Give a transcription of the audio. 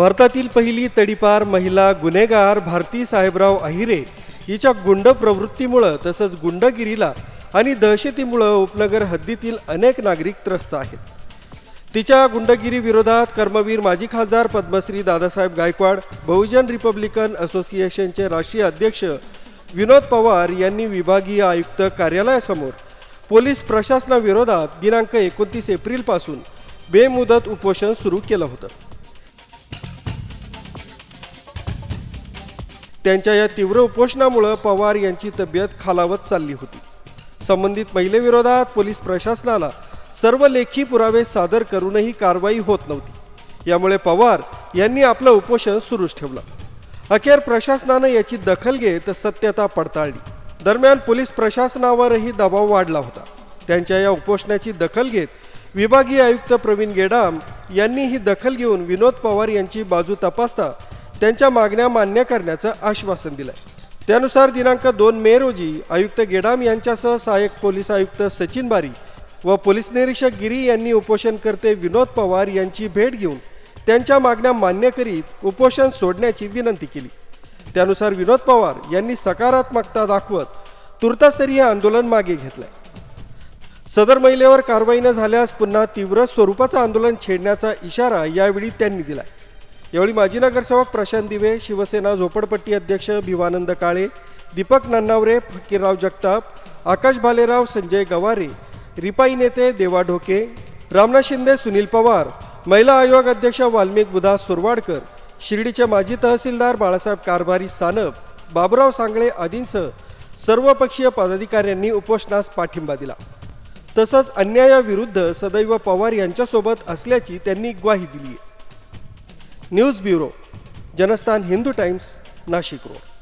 भारतातील पहिली तडीपार महिला गुन्हेगार भारती साहेबराव अहिरे हिच्या गुंड प्रवृत्तीमुळं तसंच गुंडगिरीला आणि दहशतीमुळं उपनगर हद्दीतील अनेक नागरिक त्रस्त आहेत. तिच्या गुंडगिरी विरोधात कर्मवीर माजी खासदार पद्मश्री दादासाहेब गायकवाड बहुजन रिपब्लिकन असोसिएशनचे राष्ट्रीय अध्यक्ष विनोद पवार यांनी विभागीय आयुक्त कार्यालयासमोर पोलीस प्रशासनाविरोधात दिनांक एकोणतीस एप्रिलपासून बेमुदत उपोषण सुरू केलं होतं. त्यांच्या या तीव्र उपोषणामुळं पवार यांची तब्येत खालावत चालली होती. संबंधित महिलेविरोधात पोलीस प्रशासनाला सर्व लेखी पुरावे सादर करूनही कारवाई होत नव्हती. यामुळे पवार यांनी आपलं उपोषण सुरूच ठेवलं. अखेर प्रशासनानं याची दखल घेत सत्यता पडताळली. दरम्यान पोलीस प्रशासनावरही दबाव वाढला होता. त्यांच्या या उपोषणाची दखल घेत विभागीय आयुक्त प्रवीण गेडाम यांनी ही दखल घेऊन विनोद पवार यांची बाजू तपासता त्यांच्या मागण्या मान्य करण्याचं आश्वासन दिलं त्यानुसार दिनांक दोन मे रोजी आयुक्त गेडाम यांच्यासह सहाय्यक पोलीस आयुक्त सचिन बारी व पोलीस निरीक्षक गिरी यांनी उपोषणकर्ते विनोद पवार यांची भेट घेऊन त्यांच्या मागण्या मान्य करीत उपोषण सोडण्याची विनंती केली. त्यानुसार विनोद पवार यांनी सकारात्मकता दाखवत तुर्तास्तरीय आंदोलन मागे घेतलंय. सदर महिलेवर कारवाई न झाल्यास पुन्हा तीव्र स्वरूपाचं आंदोलन छेडण्याचा इशारा यावेळी त्यांनी दिला यावेळी माजी नगरसेवक प्रशांत दिवे शिवसेना झोपडपट्टी अध्यक्ष भिवानंद काळे दीपक नन्नावरे फकीरराव जगताप आकाश भालेराव संजय गवारे रिपाई नेते देवा ढोके रामनाथ शिंदे सुनील पवार महिला आयोग अध्यक्ष वाल्मिक बुधा सुरवाडकर शिर्डीचे माजी तहसीलदार बाळासाहेब कारभारी सानप बाबुराव सांगळे आदींसह सर्वपक्षीय पदाधिकाऱ्यांनी उपोषणास पाठिंबा दिला. तसंच अन्यायाविरुद्ध सदैव पवार यांच्यासोबत असल्याची त्यांनी ग्वाही दिली आहे news bureau Janasthan Hindu times Nashik road